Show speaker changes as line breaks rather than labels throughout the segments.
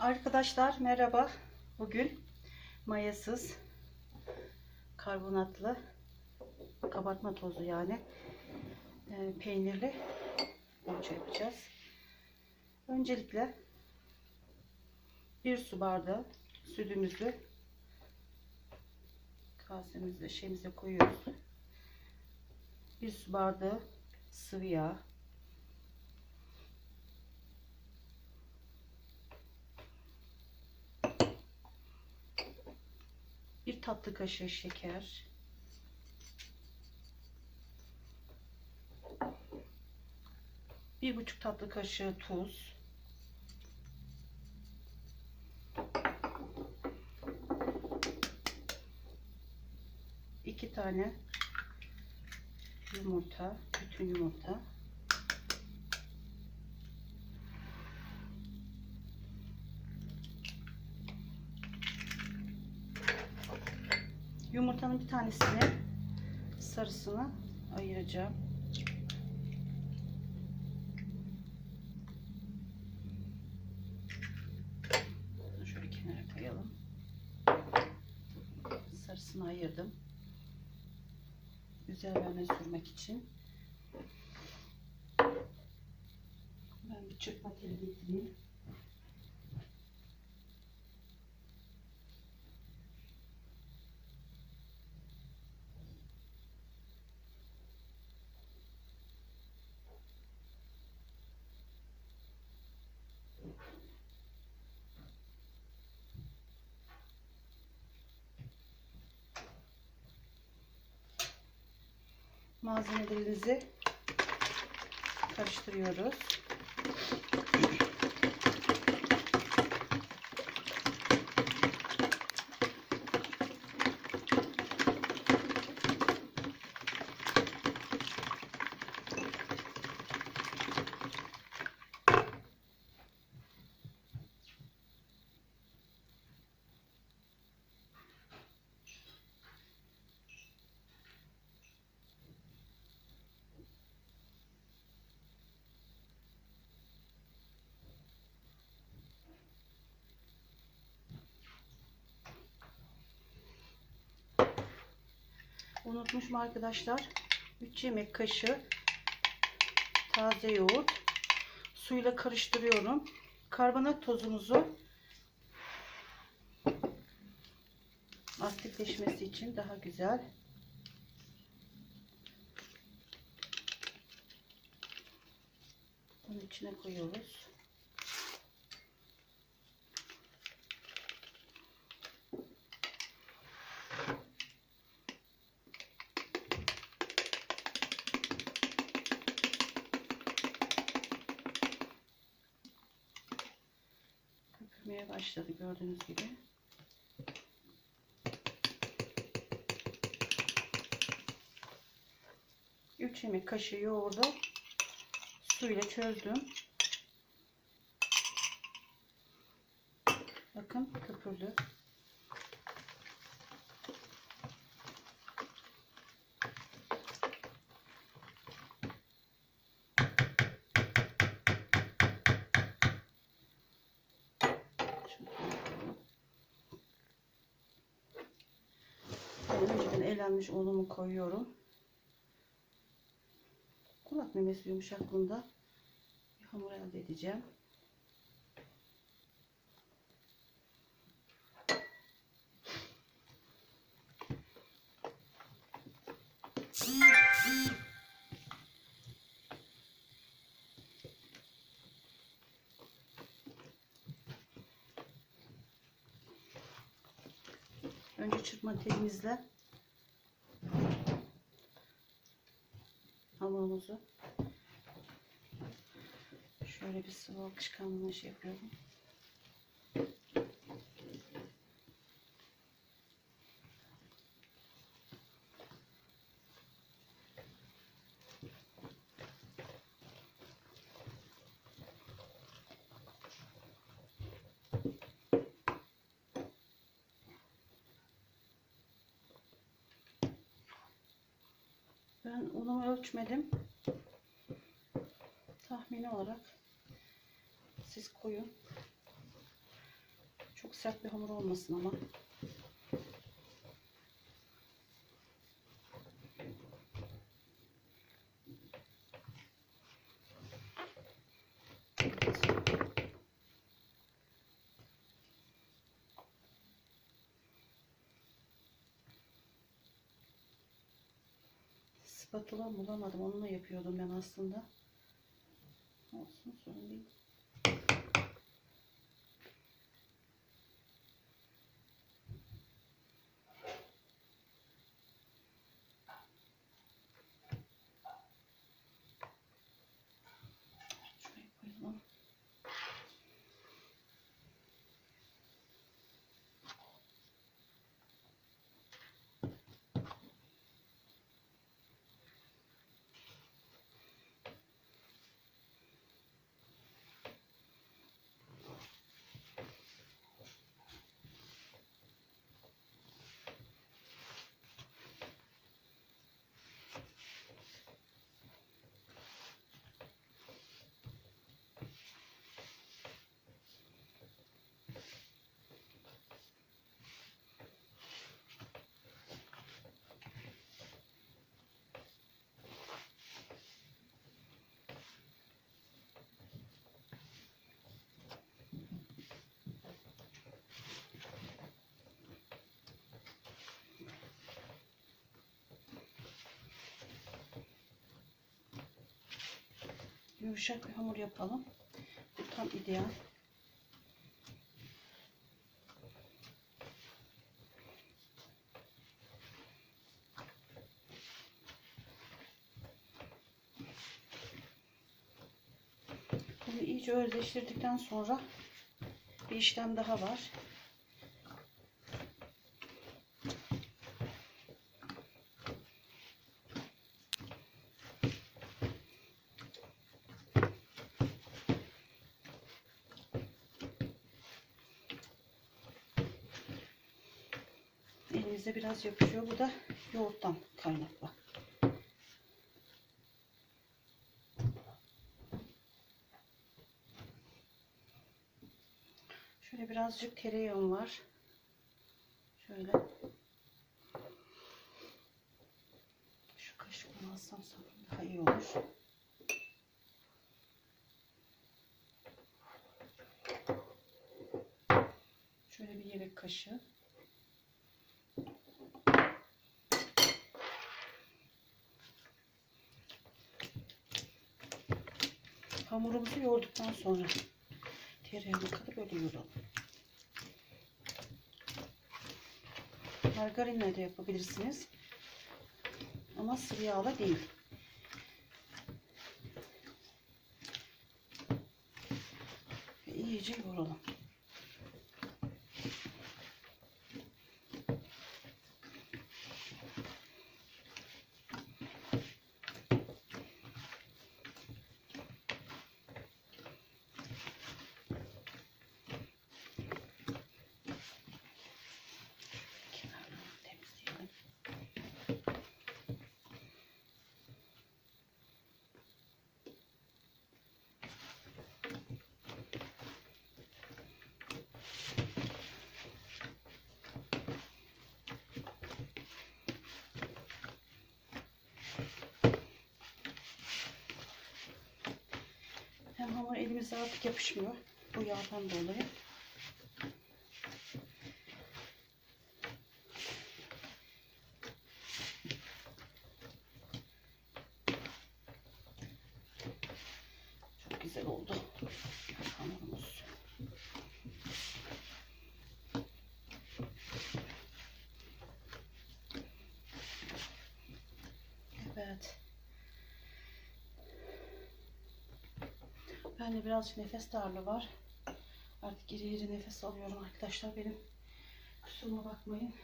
Arkadaşlar merhaba. Bugün mayasız karbonatlı kabartma tozu yani e, peynirli poğaça yapacağız. Öncelikle bir su bardağı sütümüzü kasemizde şeyimize koyuyoruz. Bir su bardağı sıvı yağ. Bir tatlı kaşığı şeker. Bir buçuk tatlı kaşığı tuz. iki tane yumurta, bütün yumurta. Yumurtanın bir tanesini sarısını ayıracağım. Bunu şöyle kenara koyalım. Sarısını ayırdım. Üzerlerine sürmek için. Ben bir çırpma teli getireyim. Malzemelerimizi karıştırıyoruz. Unutmuşum arkadaşlar. 3 yemek kaşığı taze yoğurt suyla karıştırıyorum. Karbonat tozumuzu asitleşmesi için daha güzel. Bunun içine koyuyoruz. Gördüğünüz gibi. Üç yemek kaşığı yoğurdu suyla çözdüm. Bakın köpürdü. Ben elenmiş unumu koyuyorum. Kulak memesi yumuşaklığında bir hamur elde edeceğim. Önce çırpma telimizle hamurumuzu şöyle bir sıvı akışkanlığına şey yapıyorum. Ben unumu ölçmedim. Tahmini olarak siz koyun. Çok sert bir hamur olmasın ama. Spatula bulamadım. Onunla yapıyordum ben aslında. Olsun sorun değil. Şuraya koyalım. Yumuşak bir hamur yapalım. Bu tam ideal. Bunu iyice özleştirdikten sonra bir işlem daha var. Elimize biraz yapışıyor. Bu da yoğurttan kaynaklı. Şöyle birazcık tereyağım var. Şöyle. Şu kaşıkla alsam sanırım daha iyi olur. Şöyle bir yemek kaşığı. Hamurumuzu yoğurduktan sonra tereyağını katıp böyle yoğuralım. Margarinle de yapabilirsiniz. Ama sıvı yağla değil. Ve iyice yoğuralım. Hem hamur elimize artık yapışmıyor. Bu yağdan dolayı. Çok güzel oldu hamurumuz. Evet. Ben de birazcık nefes darlığı var. Artık iri iri nefes alıyorum arkadaşlar. Benim kusuruma bakmayın.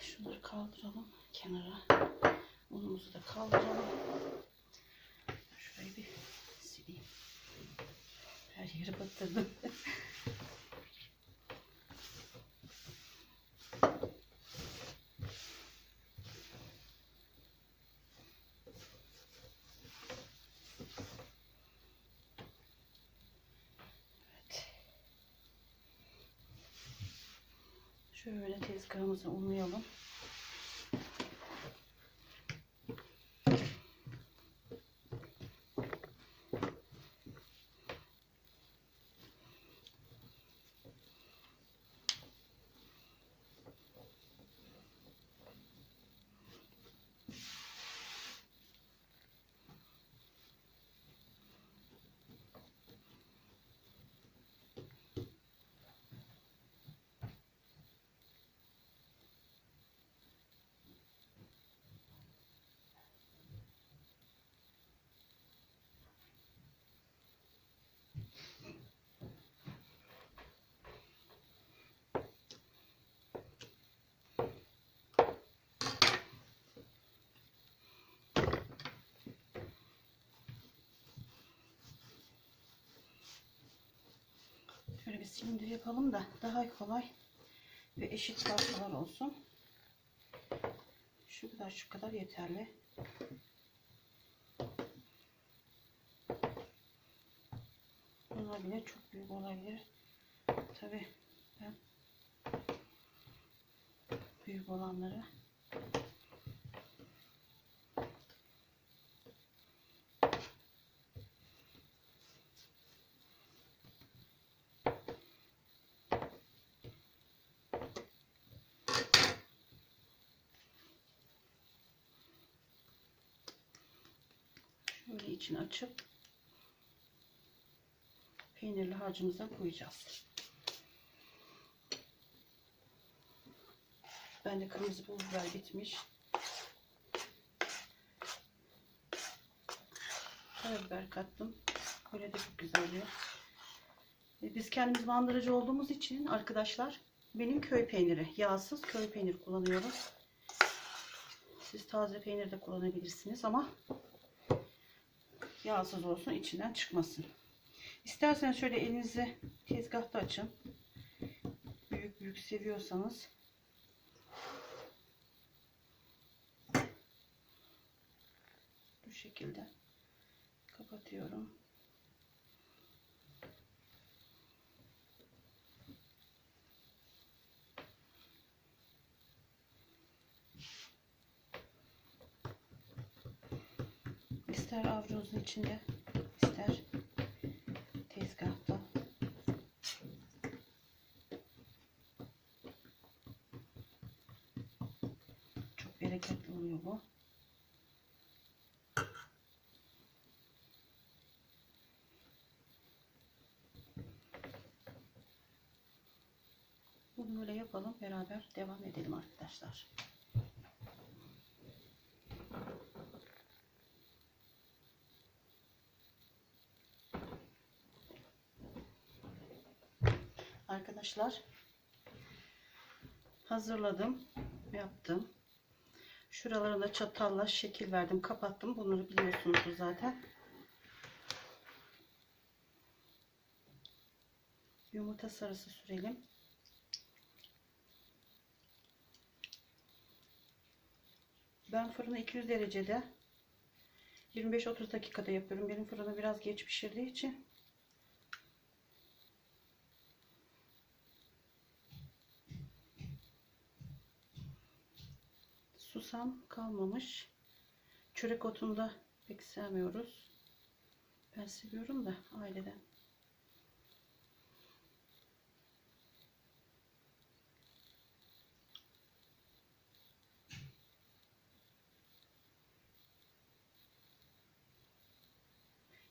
Şunları kaldıralım kenara. Unumuzu da kaldıralım. Şurayı bir sileyim. Her yeri batırdım. Şöyle tezgahımızı unlayalım. Şöyle bir silindir yapalım da daha kolay ve eşit parçalar olsun. Şu kadar şu kadar yeterli. Olabilir, çok büyük olabilir. Tabi ben büyük olanları içini açıp peynirli harcımıza koyacağız. Ben de kırmızı pul biber bitmiş. Karabiber kattım. Böyle de çok güzel oluyor. E, Biz kendimiz bandırıcı olduğumuz için arkadaşlar benim köy peyniri, yağsız köy peynir kullanıyoruz. Siz taze peynir de kullanabilirsiniz ama yağsız olsun içinden çıkmasın. İsterseniz şöyle elinizi tezgahta açın. Büyük büyük seviyorsanız. Bu şekilde kapatıyorum. İster avucunuzun içinde, ister tezgahta. Çok bereketli oluyor bu. Bunu böyle yapalım. Beraber devam edelim arkadaşlar. Arkadaşlar hazırladım. Yaptım. Şuralarına çatalla şekil verdim. Kapattım. Bunları biliyorsunuz zaten. Yumurta sarısı sürelim. Ben fırını 200 derecede 25-30 dakikada yapıyorum. Benim fırını biraz geç pişirdiği için susam kalmamış. Çörek otunu da pek sevmiyoruz. Ben seviyorum da aileden.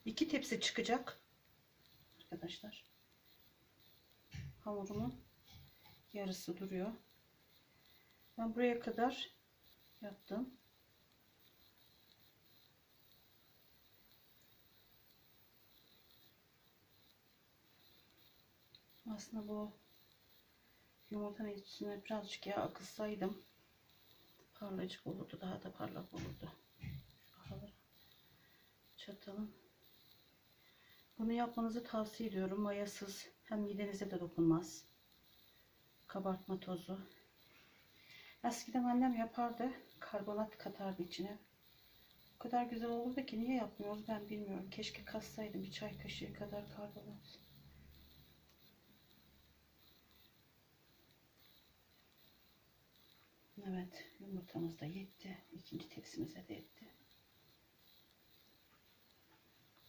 İki tepsi çıkacak. Arkadaşlar. Hamurumun yarısı duruyor. Ben buraya kadar yaptım. Aslında bu yumurtanın içine birazcık yağ akıtsaydım parlayıcık olurdu. Daha da parlak olurdu. Şu aralara çatalım. Bunu yapmanızı tavsiye ediyorum. Mayasız hem midenize de dokunmaz. Kabartma tozu. Eskiden annem yapardı. Karbonat katardı içine. O kadar güzel olurdu ki niye yapmıyoruz ben bilmiyorum. Keşke katsaydım bir çay kaşığı kadar karbonat. Evet yumurtamız da yetti. İkinci tepsimize de yetti.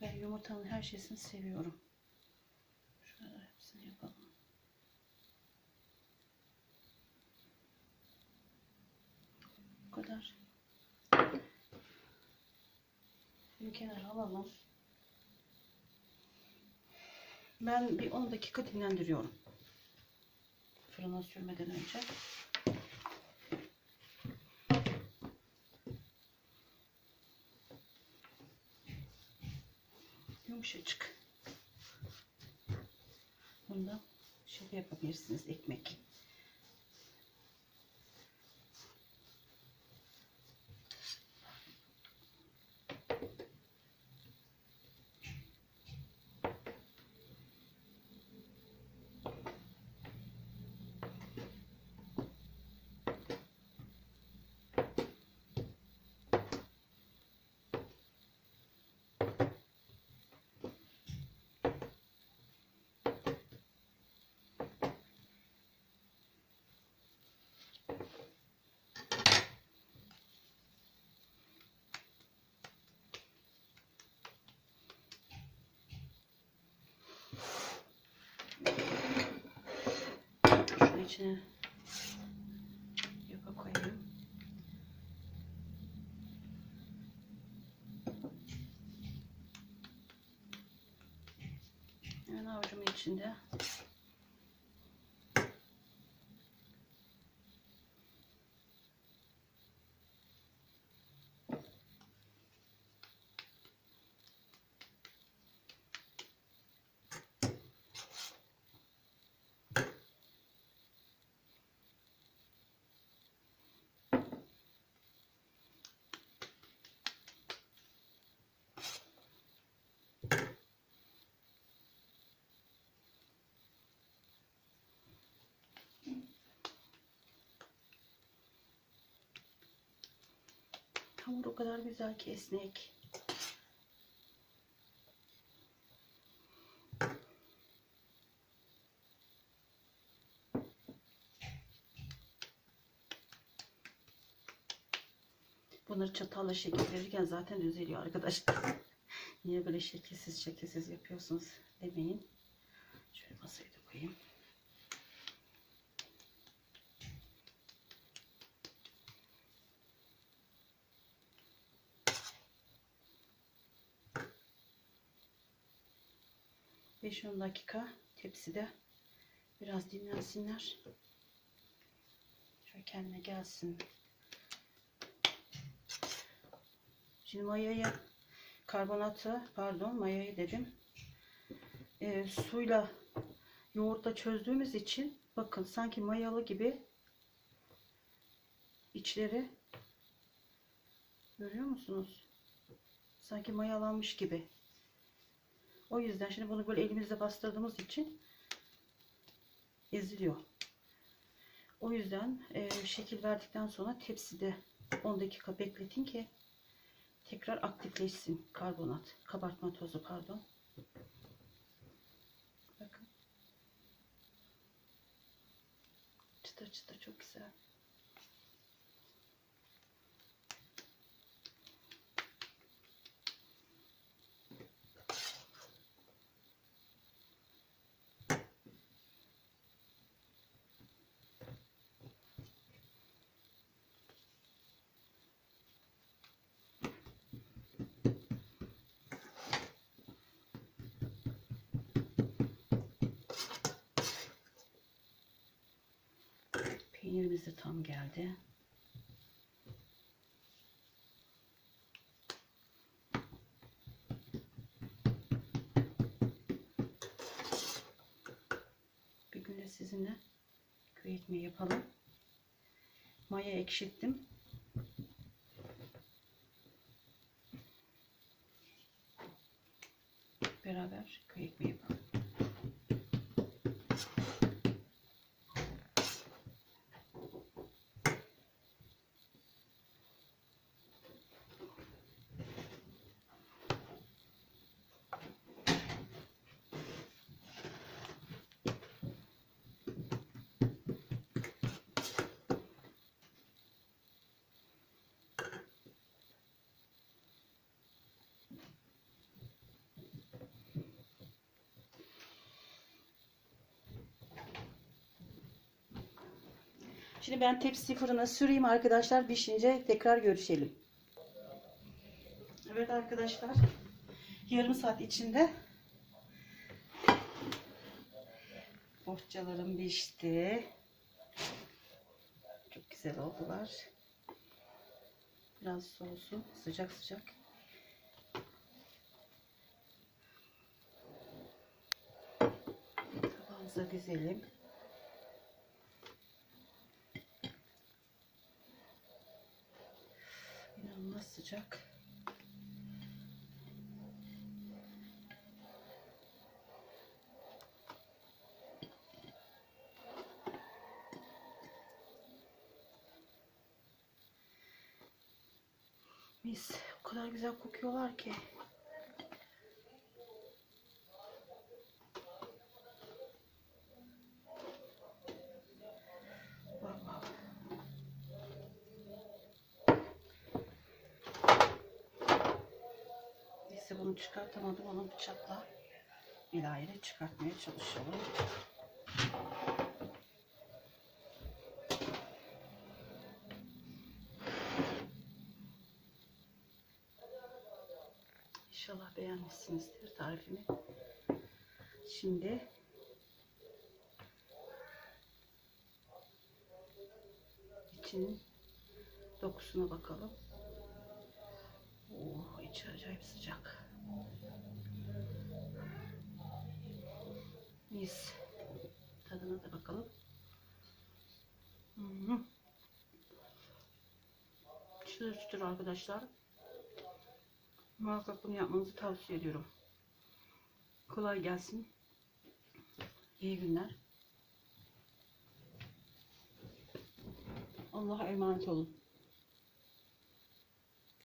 Ben yumurtanın her şeysini seviyorum. Şöyle hepsini yapalım. Bu kadar. Şimdi kenara alalım. Ben bir 10 dakika dinlendiriyorum. Fırına sürmeden önce. Yumuşacık. Bunda şey yapabilirsiniz ekmek. İçine yapa koyayım. Hemen avucumun içinde. Hamur o kadar güzel ki esnek. Bunları çatalla şekil verirken zaten düzeliyor arkadaşlar. Niye böyle şekilsiz şekilsiz yapıyorsunuz demeyin. Şöyle masayı da koyayım. Beş on dakika tepside biraz dinlensinler. Şöyle kendine gelsin. Şimdi mayayı karbonatı pardon mayayı dedim. Ee, suyla yoğurtla çözdüğümüz için bakın sanki mayalı gibi içleri görüyor musunuz? Sanki mayalanmış gibi. O yüzden şimdi bunu böyle elimizle bastırdığımız için eziliyor. O yüzden e, şekil verdikten sonra tepside 10 dakika bekletin ki tekrar aktifleşsin karbonat, kabartma tozu pardon. Bakın. Çıtır çıtır çok güzel. Peynirimiz de tam geldi. Bir gün de sizinle köy ekmeği yapalım. Maya ekşittim. Beraber köy ekmeği Şimdi ben tepsi fırına süreyim arkadaşlar. Pişince tekrar görüşelim. Evet arkadaşlar. Yarım saat içinde bohçalarım pişti. Çok güzel oldular. Biraz soğusun. Sıcak sıcak. Tabağımıza dizelim. Sıcak. Mis. O kadar güzel kokuyorlar ki. Bıçakla bir ayrı çıkartmaya çalışalım. İnşallah beğenmişsinizdir tarifimi. Şimdi içinin dokusuna bakalım. Oh, içi acayip sıcak. Mis. Tadına da bakalım. -hı. Çıtır çıtır arkadaşlar. Muhakkak bunu yapmanızı tavsiye ediyorum. Kolay gelsin. İyi günler. Allah'a emanet olun.